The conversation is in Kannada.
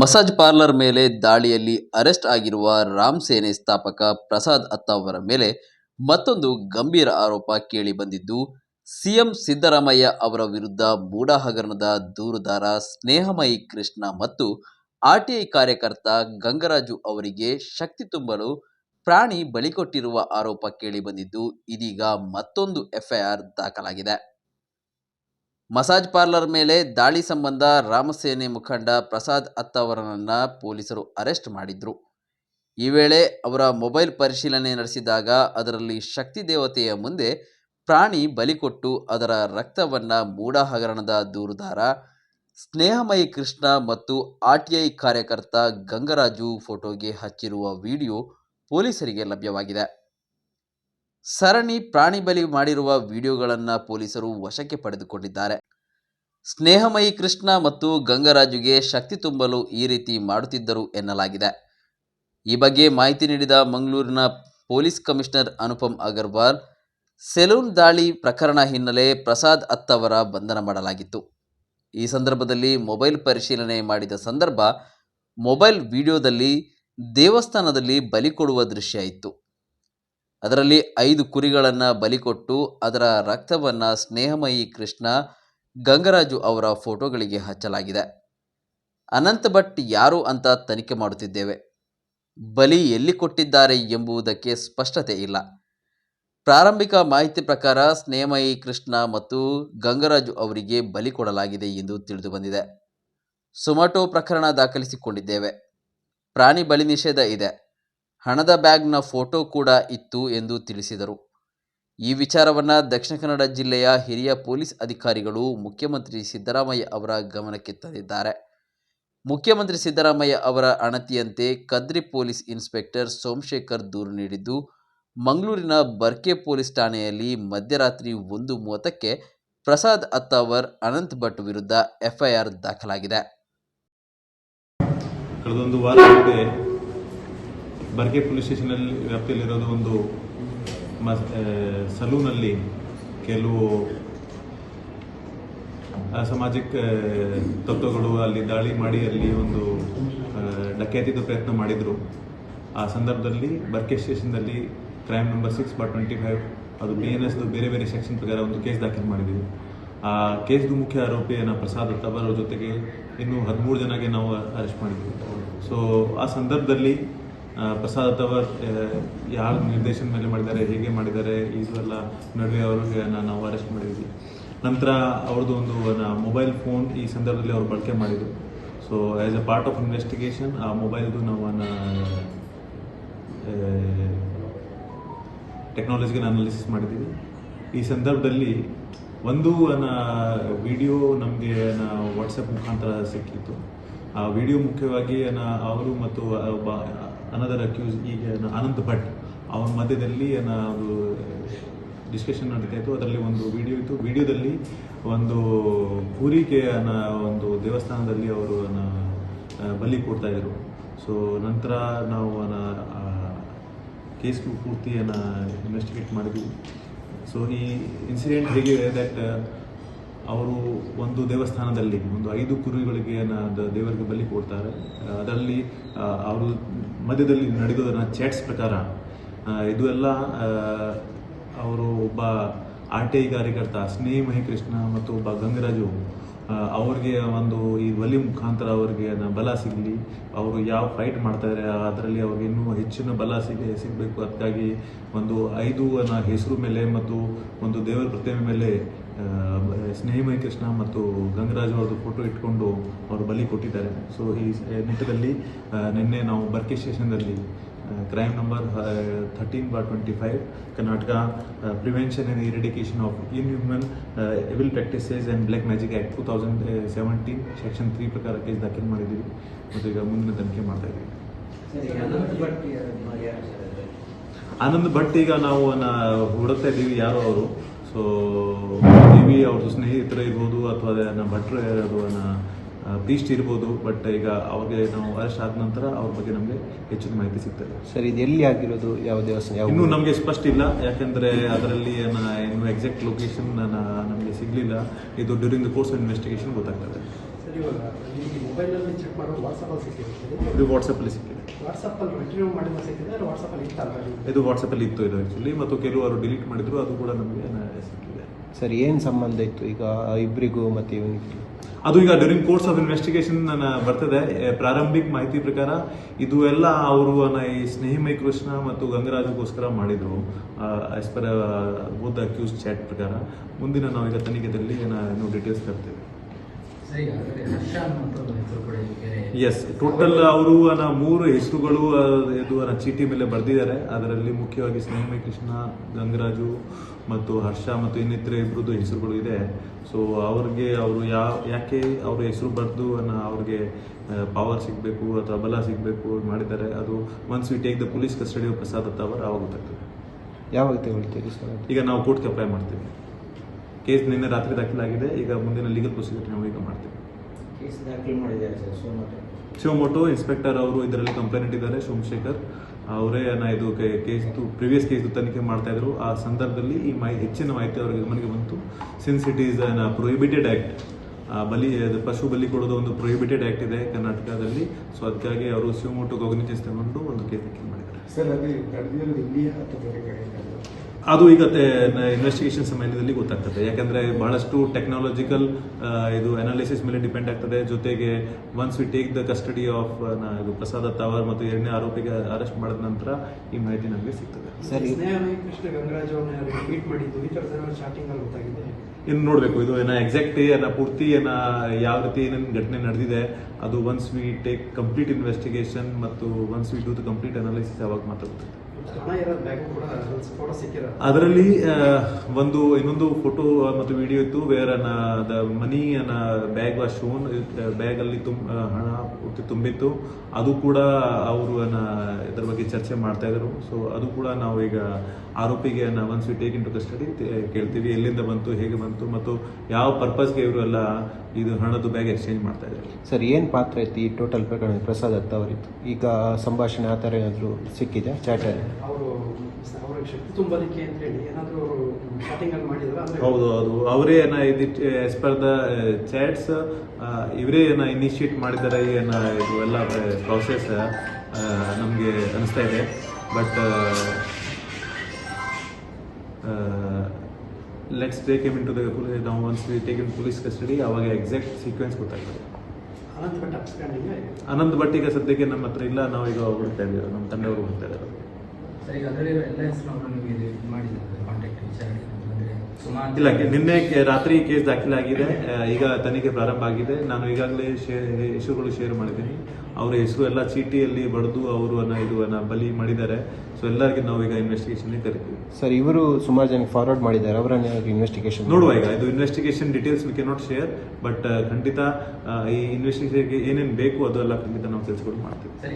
ಮಸಾಜ್ ಪಾರ್ಲರ್ ಮೇಲೆ ದಾಳಿಯಲ್ಲಿ ಅರೆಸ್ಟ್ ಆಗಿರುವ ರಾಮ್ ಸೇನೆ ಸ್ಥಾಪಕ ಪ್ರಸಾದ್ ಅತ್ತ ಅವರ ಮೇಲೆ ಮತ್ತೊಂದು ಗಂಭೀರ ಆರೋಪ ಕೇಳಿ ಬಂದಿದ್ದು, ಸಿಎಂ ಸಿದ್ದರಾಮಯ್ಯ ಅವರ ವಿರುದ್ಧ ಮೂಡ ಹಗರಣದ ದೂರುದಾರ ಸ್ನೇಹಮಯಿ ಕೃಷ್ಣ ಮತ್ತು ಆರ್ಟಿಐ ಕಾರ್ಯಕರ್ತ ಗಂಗರಾಜು ಅವರಿಗೆ ಶಕ್ತಿ ತುಂಬಲು ಪ್ರಾಣಿ ಬಳಿಕೊಟ್ಟಿರುವ ಆರೋಪ ಕೇಳಿ ಬಂದಿದ್ದು, ಇದೀಗ ಮತ್ತೊಂದು ಎಫ್ಐಆರ್ ದಾಖಲಾಗಿದೆ. ಮಸಾಜ್ ಪಾರ್ಲರ್ ಮೇಲೆ ದಾಳಿ ಸಂಬಂಧ ರಾಮಸೇನೆ ಮುಖಂಡ ಪ್ರಸಾದ್ ಅತ್ತವರನ್ನ ಪೊಲೀಸರು ಅರೆಸ್ಟ್ ಮಾಡಿದ್ರು. ಈ ವೇಳೆ ಅವರ ಮೊಬೈಲ್ ಪರಿಶೀಲನೆ ನಡೆಸಿದಾಗ ಅದರಲ್ಲಿ ಶಕ್ತಿ ದೇವತೆಯ ಮುಂದೆ ಪ್ರಾಣಿ ಬಲಿಕೊಟ್ಟು ಅದರ ರಕ್ತವನ್ನ ಮೂಡ ಹಗರಣದ ದೂರುದಾರ, ಸ್ನೇಹಮಯಿ ಕೃಷ್ಣ ಮತ್ತು ಆರ್ಟಿಐ ಕಾರ್ಯಕರ್ತ ಗಂಗರಾಜು ಫೋಟೋಗೆ ಹಚ್ಚಿರುವ ವಿಡಿಯೋ ಪೊಲೀಸರಿಗೆ ಲಭ್ಯವಾಗಿದೆ. ಸರಣಿ ಪ್ರಾಣಿ ಬಲಿ ಮಾಡಿರುವ ವಿಡಿಯೋಗಳನ್ನು ಪೊಲೀಸರು ವಶಕ್ಕೆ ಪಡೆದುಕೊಂಡಿದ್ದಾರೆ. ಸ್ನೇಹಮಯಿ ಕೃಷ್ಣ ಮತ್ತು ಗಂಗರಾಜುಗೆ ಶಕ್ತಿ ತುಂಬಲು ಈ ರೀತಿ ಮಾಡುತ್ತಿದ್ದರು ಎನ್ನಲಾಗಿದೆ. ಈ ಬಗ್ಗೆ ಮಾಹಿತಿ ನೀಡಿದ ಮಂಗಳೂರಿನ police commissioner Anupam Agarwal, salon ದಾಳಿ ಪ್ರಕರಣ ಹಿನ್ನೆಲೆ ಪ್ರಸಾದ್ ಅತ್ತವರ ಬಂಧನ ಮಾಡಲಾಗಿತ್ತು. ಈ ಸಂದರ್ಭದಲ್ಲಿ ಮೊಬೈಲ್ ಪರಿಶೀಲನೆ ಮಾಡಿದ ಸಂದರ್ಭ, ಮೊಬೈಲ್ ವಿಡಿಯೋದಲ್ಲಿ ದೇವಸ್ಥಾನದಲ್ಲಿ ಬಲಿ ಕೊಡುವ ದೃಶ್ಯ ಇತ್ತು. ಅದರಲ್ಲಿ ಐದು ಕುರಿಗಳನ್ನು ಬಲಿಕೊಟ್ಟು ಅದರ ರಕ್ತವನ್ನು ಸ್ನೇಹಮಯಿ ಕೃಷ್ಣ ಗಂಗರಾಜು ಅವರ ಫೋಟೋಗಳಿಗೆ ಹಚ್ಚಲಾಗಿದೆ. ಅನಂತ ಭಟ್ ಯಾರು ಅಂತ ತನಿಖೆ ಮಾಡುತ್ತಿದ್ದೇವೆ. ಬಲಿ ಎಲ್ಲಿ ಕೊಟ್ಟಿದ್ದಾರೆ ಎಂಬುದಕ್ಕೆ ಸ್ಪಷ್ಟತೆ ಇಲ್ಲ. ಪ್ರಾರಂಭಿಕ ಮಾಹಿತಿ ಪ್ರಕಾರ ಸ್ನೇಹಮಯಿ ಕೃಷ್ಣ ಮತ್ತು ಗಂಗರಾಜು ಅವರಿಗೆ ಬಲಿ ಕೊಡಲಾಗಿದೆ ಎಂದು ತಿಳಿದು ಬಂದಿದೆ. ಸುಮಟೋ ಪ್ರಕರಣ ದಾಖಲಿಸಿಕೊಂಡಿದ್ದೇವೆ. ಪ್ರಾಣಿ ಬಲಿ ನಿಷೇಧ ಇದೆ. ಹಣದ ಬ್ಯಾಗ್ನ ಫೋಟೋ ಕೂಡ ಇತ್ತು ಎಂದು ತಿಳಿಸಿದರು. ಈ ವಿಚಾರವನ್ನು ದಕ್ಷಿಣ ಕನ್ನಡ ಜಿಲ್ಲೆಯ ಹಿರಿಯ ಪೊಲೀಸ್ ಅಧಿಕಾರಿಗಳು ಮುಖ್ಯಮಂತ್ರಿ ಸಿದ್ದರಾಮಯ್ಯ ಅವರ ಗಮನಕ್ಕೆ ತಂದಿದ್ದಾರೆ. ಮುಖ್ಯಮಂತ್ರಿ ಸಿದ್ದರಾಮಯ್ಯ ಅವರ ಅಣತಿಯಂತೆ ಕದ್ರಿ ಪೊಲೀಸ್ ಇನ್ಸ್ಪೆಕ್ಟರ್ ಸೋಮಶೇಖರ್ ದೂರು ನೀಡಿದ್ದು, ಮಂಗಳೂರಿನ ಬರ್ಕೆ ಪೊಲೀಸ್ ಠಾಣೆಯಲ್ಲಿ ಮಧ್ಯರಾತ್ರಿ ಒಂದು ಮೂವತ್ತಕ್ಕೆ ಪ್ರಸಾದ್ ಅತ್ತಾವರ್, ಅನಂತ್ ಭಟ್ ವಿರುದ್ಧ ಎಫ್ಐಆರ್ ದಾಖಲಾಗಿದೆ. ಬರ್ಗೆ ಪೊಲೀಸ್ ಸ್ಟೇಷನಲ್ಲಿ ವ್ಯಾಪ್ತಿಯಲ್ಲಿರೋದು ಒಂದು ಮಸ್ ಸಲೂನಲ್ಲಿ ಕೆಲವು ಅಸಾಮಾಜಿಕ ತತ್ವಗಳು ಅಲ್ಲಿ ದಾಳಿ ಮಾಡಿ ಅಲ್ಲಿ ಒಂದು ಆ, ಡಕ್ಯಾತಿದ ಪ್ರಯತ್ನ ಮಾಡಿದರು. ಆ ಸಂದರ್ಭದಲ್ಲಿ Barke ಸ್ಟೇಷನ್ದಲ್ಲಿ crime number six bar twenty five ಅದು ಬಿ ಎನ್ ಎಸ್ದು ಬೇರೆ ಬೇರೆ ಸೆಕ್ಷನ್ ಪ್ರಕಾರ ಒಂದು ಕೇಸ್ ದಾಖಲು ಮಾಡಿದ್ದೀವಿ ಆ ಕೇಸ್ದು ಮುಖ್ಯ ಆರೋಪಿಯನ್ನ ಪ್ರಸಾದ್ ಅತ್ತಬರ್ ಅವ್ರ ಜೊತೆಗೆ ಇನ್ನೂ ಹದಿಮೂರು ಜನಗೆ ನಾವು ಅರೆಸ್ಟ್ ಮಾಡಿದ್ವಿ. ಸೊ ಆ ಸಂದರ್ಭದಲ್ಲಿ ಪ್ರಸಾದ್ ಅಥವಾ ಯಾರ ನಿರ್ದೇಶನ ಮೇಲೆ ಮಾಡಿದ್ದಾರೆ, ಹೇಗೆ ಮಾಡಿದ್ದಾರೆ, ಇದೆಲ್ಲ ನಡುವೆ ಅವ್ರಿಗೆ ನಾವು ಅರೆಸ್ಟ್ ಮಾಡಿದ್ವಿ. ನಂತರ ಅವ್ರದ್ದು ಒಂದು ಮೊಬೈಲ್ ಫೋನ್ ಈ ಸಂದರ್ಭದಲ್ಲಿ ಅವ್ರು ಬಳಕೆ ಮಾಡಿದ್ರು. So as a part of investigation ಆ ಮೊಬೈಲ್ದು ನಾವು ಟೆಕ್ನಾಲಜಿಗೆ ಅನಾಲಿಸಿಸ್ ಮಾಡಿದ್ದೀವಿ. ಈ ಸಂದರ್ಭದಲ್ಲಿ ಒಂದು ವಿಡಿಯೋ ನಮಗೆ ವಾಟ್ಸಪ್ ಮುಖಾಂತರ ಸಿಕ್ಕಿತ್ತು. ಆ ವಿಡಿಯೋ ಮುಖ್ಯವಾಗಿ ಅವರು ಮತ್ತು ಅನದರ್ ಅಕ್ಯೂಸ್ ಈಗ ಅನಂತ್ ಭಟ್ ಅವನ ಮಧ್ಯದಲ್ಲಿ ಅದು ಡಿಸ್ಕಷನ್ ನಡೀತಾ ಇತ್ತು. ಅದರಲ್ಲಿ ಒಂದು ವಿಡಿಯೋ ಇತ್ತು. ವಿಡಿಯೋದಲ್ಲಿ ಒಂದು ಪೂರಿಕೆಯ ಒಂದು ದೇವಸ್ಥಾನದಲ್ಲಿ ಅವರು ಬಲಿ ಕೊಡ್ತಾ ಇದ್ರು. ಸೊ ನಂತರ ನಾವು ಕೇಸ್ ಪೂರ್ತಿಯನ್ನು ಇನ್ವೆಸ್ಟಿಗೇಟ್ ಮಾಡಿದ್ವಿ. ಸೊ ಈ ಇನ್ಸಿಡೆಂಟ್ ಹೇಗಿದೆ ದಟ್ ಅವರು ಒಂದು ದೇವಸ್ಥಾನದಲ್ಲಿ, ಒಂದು ಐದು ಕುರಿಗಳಿಗೆ ದೇವರಿಗೆ ಬಲಿ ಕೊಡ್ತಾರೆ. ಅದರಲ್ಲಿ ಅವರು ಮಧ್ಯದಲ್ಲಿ ನಡೆದೋದನ್ನು ಚಾಟ್ಸ್ ಪ್ರಕಾರ ಇದು ಎಲ್ಲ ಅವರು ಒಬ್ಬ ಆರ್ ಟಿ ಐ ಕಾರ್ಯಕರ್ತ ಸ್ನೇಹಮಹಿ ಕೃಷ್ಣ ಮತ್ತು ಒಬ್ಬ ಗಂಗರಾಜು ಅವ್ರಿಗೆ ಒಂದು ಈ ಒಲಿ ಮುಖಾಂತರ ಅವ್ರಿಗೆ ಬಲ ಸಿಗಲಿ, ಅವರು ಯಾವ ಫೈಟ್ ಮಾಡ್ತಾರೆ, ಅದರಲ್ಲಿ ಅವ್ರಿಗೆ ಇನ್ನೂ ಹೆಚ್ಚಿನ ಬಲ ಸಿಗ, ಸಿಗಬೇಕು. ಅದಕ್ಕಾಗಿ ಒಂದು ಐದು ಹೆಸರು ಮೇಲೆ ಮತ್ತು ಒಂದು ದೇವರ ಪ್ರತಿಮೆ ಮೇಲೆ ಸ್ನೇಹಿಮಯ ಕೃಷ್ಣ ಮತ್ತು ಗಂಗರಾಜು ಅವ್ರದ್ದು ಫೋಟೋ ಇಟ್ಕೊಂಡು ಅವರು ಬಲಿ ಕೊಟ್ಟಿದ್ದಾರೆ. ಸೊ ಈ ನಿಟ್ಟಿನಲ್ಲಿ ನಿನ್ನೆ ನಾವು Barke ಸ್ಟೇಷನ್ದಲ್ಲಿ crime number thirteen bar twenty five Karnataka prevention and eradication of inhuman evil practices and black magic act two thousand seventeen section three ಪ್ರಕಾರ ಕೇಸ್ ದಾಖಲು ಮಾಡಿದ್ದೀವಿ. ಮತ್ತು ಈಗ ಮುಂದಿನ ತನಿಖೆ ಮಾಡ್ತಾ ಇದ್ದೀವಿ. ಸರಿ ಭಟ್? ಆನಂದ್ ಈಗ ನಾವು ನ- ಹುಡುಕ್ತಾ ಇದ್ದೀವಿ ಯಾರು ಅವರು. ಸೊ ವಿ ಅವ್ರದ್ದು ಸ್ನೇಹಿತರು ಇರ್ಬೋದು ಅಥವಾ ನಮ್ಮ ಭಟ್ರು ಯಾರು ಪ್ರೀಸ್ಟ್ ಇರ್ಬೋದು ಬಟ್ ಈಗ ಅವ್ರಿಗೆ ನಾವು ಅರೆಸ್ಟ್ ಆದ ನಂತರ ಅವ್ರ ಬಗ್ಗೆ ನಮಗೆ ಹೆಚ್ಚಿನ ಮಾಹಿತಿ ಸಿಗ್ತದೆ. ಸರ್ ಇದು ಎಲ್ಲಿ ಆಗಿರೋದು? ಯಾವ ದೇವಸ್ಥಾನ? ಯಾವ ಇನ್ನು ನಮಗೆ ಸ್ಪಷ್ಟ ಇಲ್ಲ. ಯಾಕೆಂದರೆ ಅದರಲ್ಲಿ ಏನು ಎಕ್ಸಾಕ್ಟ್ ಲೊಕೇಶನ್ ನಮಗೆ ಸಿಗಲಿಲ್ಲ. ಇದು during the course of investigation ಗೊತ್ತಾಗ್ತದೆ. ಇದು ವಾಟ್ಸಪ್ಪಲ್ಲಿ ಸಿಕ್ಕಿದೆ. ಇದು ವಾಟ್ಸಪ್ಪಲ್ಲಿ ಇತ್ತು ಇದು ಆ್ಯಕ್ಚುಲಿ ಮತ್ತು ಕೆಲವರು ಡಿಲೀಟ್ ಮಾಡಿದ್ರು ಅದು ಕೂಡ ನಮಗೆ ಸಿಕ್ಕಿದೆ. ಸರ್ ಏನು ಸಂಬಂಧ ಇತ್ತು ಈಗ ಇಬ್ಬರಿಗೂ ಮತ್ತು ಇವನಿಗೆ? ಅದು ಈಗ ಡ್ಯೂರಿಂಗ್ ಕೋರ್ಸ್ ಆಫ್ ಇನ್ವೆಸ್ಟಿಗೇಷನ್ ನಾನು ಬರ್ತದೆ. ಪ್ರಾರಂಭಿಕ ಮಾಹಿತಿ ಪ್ರಕಾರ ಇದು ಎಲ್ಲ ಅವರು ಈ ಸ್ನೇಹಿಮೈ ಕೃಷ್ಣ ಮತ್ತು ಗಂಗರಾಜಗೋಸ್ಕರ ಮಾಡಿದರು. As per both accused chat ಪ್ರಕಾರ. ಮುಂದಿನ ನಾವೀಗ ತನಿಖೆಯಲ್ಲಿ ಏನೋ ಡೀಟೇಲ್ಸ್ ತರ್ತೇವೆ. ಎಸ್ ಟೋಟಲ್ ಅವರು ಮೂರು ಹೆಸರುಗಳು ಇದು ಚೀಟಿ ಮೇಲೆ ಬರೆದಿದ್ದಾರೆ. ಅದರಲ್ಲಿ ಮುಖ್ಯವಾಗಿ ಸ್ನೇಹಮಯ ಕೃಷ್ಣ ಗಂಗರಾಜು ಮತ್ತು ಹರ್ಷ ಮತ್ತು ಇನ್ನಿತರ ಇಬ್ಬರದ್ದು ಹೆಸರುಗಳು ಇದೆ. ಸೊ ಅವ್ರಿಗೆ ಅವರು ಯಾವ ಯಾಕೆ ಅವ್ರ ಹೆಸರು ಬರೆದು ಅನ್ನ ಅವ್ರಿಗೆ ಪವರ್ ಸಿಗಬೇಕು ಅಥವಾ ಬಲ ಸಿಗಬೇಕು ಮಾಡಿದ್ದಾರೆ ಅದು once we take the police custody of Prasad hour ಅವರು ಆವಾಗ ಗೊತ್ತಾಗ್ತದೆ. ಯಾವಾಗ ತಗೊಳ್ತೀರಿ ಸರ್ ಈಗ ನಾವು ಕೋರ್ಟ್ಗೆ ಅಪ್ಲೈ ಮಾಡ್ತೀವಿ. ಕೇಸ್ ನಿನ್ನೆ ರಾತ್ರಿ ದಾಖಲಾಗಿದೆ. ಈಗ ಮುಂದಿನ ಲೀಗಲ್ ಪ್ರೊಸೀಜರ್ ನಾವು ಈಗ ಮಾಡ್ತೀವಿ. ಕೇಸ್ ದಾಖಲು ಮಾಡಿದ್ದಾರೆ ಸರ್ ಸೋಮವಾರ ಶಿವಮೊಗ್ಗ ಇನ್ಸ್ಪೆಕ್ಟರ್ ಅವರು ಇದರಲ್ಲಿ ಕಂಪ್ಲೇಂಟ್ ಇದ್ದಾರೆ ಸೋಮಶೇಖರ್. ಅವರೇ ನಾ ಇದು ಕೇಸ್ ಪ್ರಿವಿಯಸ್ ಕೇಸ್ ತನಿಖೆ ಮಾಡ್ತಾ ಇದ್ರು. ಆ ಸಂದರ್ಭದಲ್ಲಿ ಈ ಮಾಹಿತಿ ಹೆಚ್ಚಿನ ಮಾಹಿತಿ ಅವರಿಗೆ ಗಮನಕ್ಕೆ ಬಂತು. Since it is an prohibited act ಬಲಿ ಅದು ಪಶು ಬಲಿ ಕೊಡೋದು ಒಂದು ಪ್ರೊಹಿಬಿಟೆಡ್ ಆಕ್ಟ್ ಇದೆ ಕರ್ನಾಟಕದಲ್ಲಿ. ಸೊ ಅದಕ್ಕಾಗಿ ಅವರು ಶಿವಮೊಟ್ಟು ಕಾಗ್ನಿಟೆನ್ಸ್ ತಗೊಂಡು ಒಂದು ಕೇಸ್ ದಾಖಲು ಮಾಡಿದ್ದಾರೆ. ಸರ್ ಅದು ಅದು ಈಗ ಇನ್ವೆಸ್ಟಿಗೇಷನ್ ಸಮಯದಲ್ಲಿ ಗೊತ್ತಾಗ್ತದೆ. ಯಾಕಂದ್ರೆ ಬಹಳಷ್ಟು ಟೆಕ್ನಾಲಜಿಕಲ್ ಇದು ಅನಾಲಿಸಿಸ್ ಮೇಲೆ ಡಿಪೆಂಡ್ ಆಗ್ತದೆ. ಜೊತೆಗೆ once we take the custody of ಇದು ಪ್ರಸಾದ ತವರ್ ಮತ್ತು ಎರಡನೇ ಆರೋಪಿಗೆ ಅರೆಸ್ಟ್ ಮಾಡಿದ ನಂತರ ಈ ಮಾಹಿತಿ ನಮಗೆ ಸಿಗ್ತದೆ. ಸರಿ ಕೃಷ್ಣ ಗಂಗರಾಜ್ ಮಾಡಿದ್ದು? ಈ ಚಾಟಿಂಗ್ ಗೊತ್ತಾಗಿದೆ. ಇನ್ನು ನೋಡಬೇಕು. ಇದು ಏನೋ ಎಕ್ಸಾಕ್ಟ್ ಏನ ಪೂರ್ತಿ ಏನ ಯಾವ ರೀತಿ ಏನೇನು ಘಟನೆ ನಡೆದಿದೆ ಅದು once we take complete investigation ಮತ್ತು once we do the complete analysis ಯಾವಾಗ ಮಾತ್ರ ಅದರಲ್ಲಿ ಒಂದು ಇನ್ನೊಂದು ಫೋಟೋ ಮತ್ತು ವಿಡಿಯೋ ಇತ್ತು ವೇರ್ ಅನ್ನ ದ ಮನಿ ಅನ್ನ ಬ್ಯಾಗ್ ವಾಸ್ ಶೋನ್ ಬ್ಯಾಗ್ ಅಲ್ಲಿ ತುಂ ಹಣ ಪೂರ್ತಿ ತುಂಬಿತ್ತು. ಅದು ಕೂಡ ಅವರು ಅನ್ನ ಇದ್ರ ಬಗ್ಗೆ ಚರ್ಚೆ ಮಾಡ್ತಾ ಇದ್ರು. ಸೊ ಅದು ಕೂಡ ನಾವು ಈಗ ಆರೋಪಿಗೆ once we take into custody ಕೇಳ್ತೀವಿ ಎಲ್ಲಿಂದ ಬಂತು ಹೇಗೆ ಬಂತು ಮತ್ತು ಯಾವ ಪರ್ಪಸ್ಗೆ ಇವರು ಎಲ್ಲ ಇದು ಹಣದ ಬ್ಯಾಗ್ ಎಕ್ಸ್ಚೇಂಜ್ ಮಾಡ್ತಾ ಇದ್ದಾರೆ. ಸರ್ ಏನು ಪಾತ್ರ ಐತಿ ಈ ಟೋಟಲ್ ಪ್ರಕರಣ ಪ್ರಸಾದ್ ಅತ್ತ ಅವರಿತ್ತು ಈಗ ಸಂಭಾಷಣೆ ಆ ಥರ ಏನಾದರೂ ಸಿಕ್ಕಿದೆ ಚಾಟಲ್ಲಿ ಅವರು ಅವ್ರಿಗೆ ಶಕ್ತಿ ತುಂಬೋದಕ್ಕೆ ಅಂತ ಹೇಳಿ ಏನಾದರೂ ಅವರು ಚಾಟಿಂಗ್ ಅಲ್ಲಿ ಮಾಡಿದ್ರೆ? ಅಂದ್ರೆ ಹೌದು ಅದು ಅವರೇ ಏನ ಇದು ಆಸ್ ಪರ್ ದ ಚಾಟ್ಸ್ ಇವರೇ ಏನ ಇನಿಷಿಯೇಟ್ ಮಾಡಿದ್ದಾರೆ ಏನ ಇದು ಎಲ್ಲ ಪ್ರಾಸೆಸ್ ನಮಗೆ ಅನಿಸ್ತಾ ಇದೆ. But let's take him into the ನಾವು once we take in police custody ಅವಾಗ ಎಕ್ಸಾಕ್ಟ್ ಸೀಕ್ವೆನ್ಸ್ ಗೊತ್ತಾಗ್ತದೆ. ಅನಂತ ಭಟ್ ಈಗ ಸದ್ಯಕ್ಕೆ ನಮ್ಮ ಹತ್ರ ಇಲ್ಲ ನಾವು ಈಗ ಹುಡುಕ್ತಾ ಇದ್ದೀವಿ ನಮ್ಮ ತಂದೆಯವರು ಹುಡುಕ್ತಾ ಇದ್ದಾರೆ. ಸರ್ ಈಗ ಅದರಲ್ಲಿ ಎಲ್ಲ ಹೆಸರು ನಿಮಗೆ ಇದು ಮಾಡಿದ್ದಾರೆ ಕಾಂಟ್ಯಾಕ್ಟ್ ವಿಚಾರಣೆ ಅಂದರೆ ಸುಮಾರು ಇಲ್ಲ ನಿನ್ನೆ ರಾತ್ರಿ ಕೇಸ್ ದಾಖಲಾಗಿದೆ ಈಗ ತನಿಖೆ ಪ್ರಾರಂಭ ಆಗಿದೆ. ನಾನು ಈಗಾಗಲೇ ಶೇ- ಹೆಸರುಗಳು ಶೇರ್ ಮಾಡಿದ್ದೀನಿ. ಅವರ ಹೆಸರು ಎಲ್ಲ ಚೀಟಿಯಲ್ಲಿ ಬಡಿದು ಅವರು ಅನ್ನ ಇದು ಅನ್ನ ಬಲಿ ಮಾಡಿದ್ದಾರೆ. ಸೊ ಎಲ್ಲರಿಗೆ ನಾವು ಈಗ ಇನ್ವೆಸ್ಟಿಗೇಷನ್ ಕರಿತೀವಿ. ಸರ್ ಇವರು ಸುಮಾರು ಜನ ಫಾರ್ವರ್ಡ್ ಮಾಡಿದ್ದಾರೆ. ಅವರನ್ನ ಇನ್ವೆಸ್ಟಿಗೇಷನ್ ನೋಡುವ ಈಗ ಇದು investigation details we cannot share but ಖಂಡಿತ ಈ ಇನ್ವೆಸ್ಟಿಗೇಷನ್ಗೆ ಏನೇನು ಬೇಕು ಅದು ಎಲ್ಲ ಖಂಡಿತ ನಾವು ತಿಳಿಸ್ಕೊಂಡು ಮಾಡ್ತೀವಿ. ಸರ್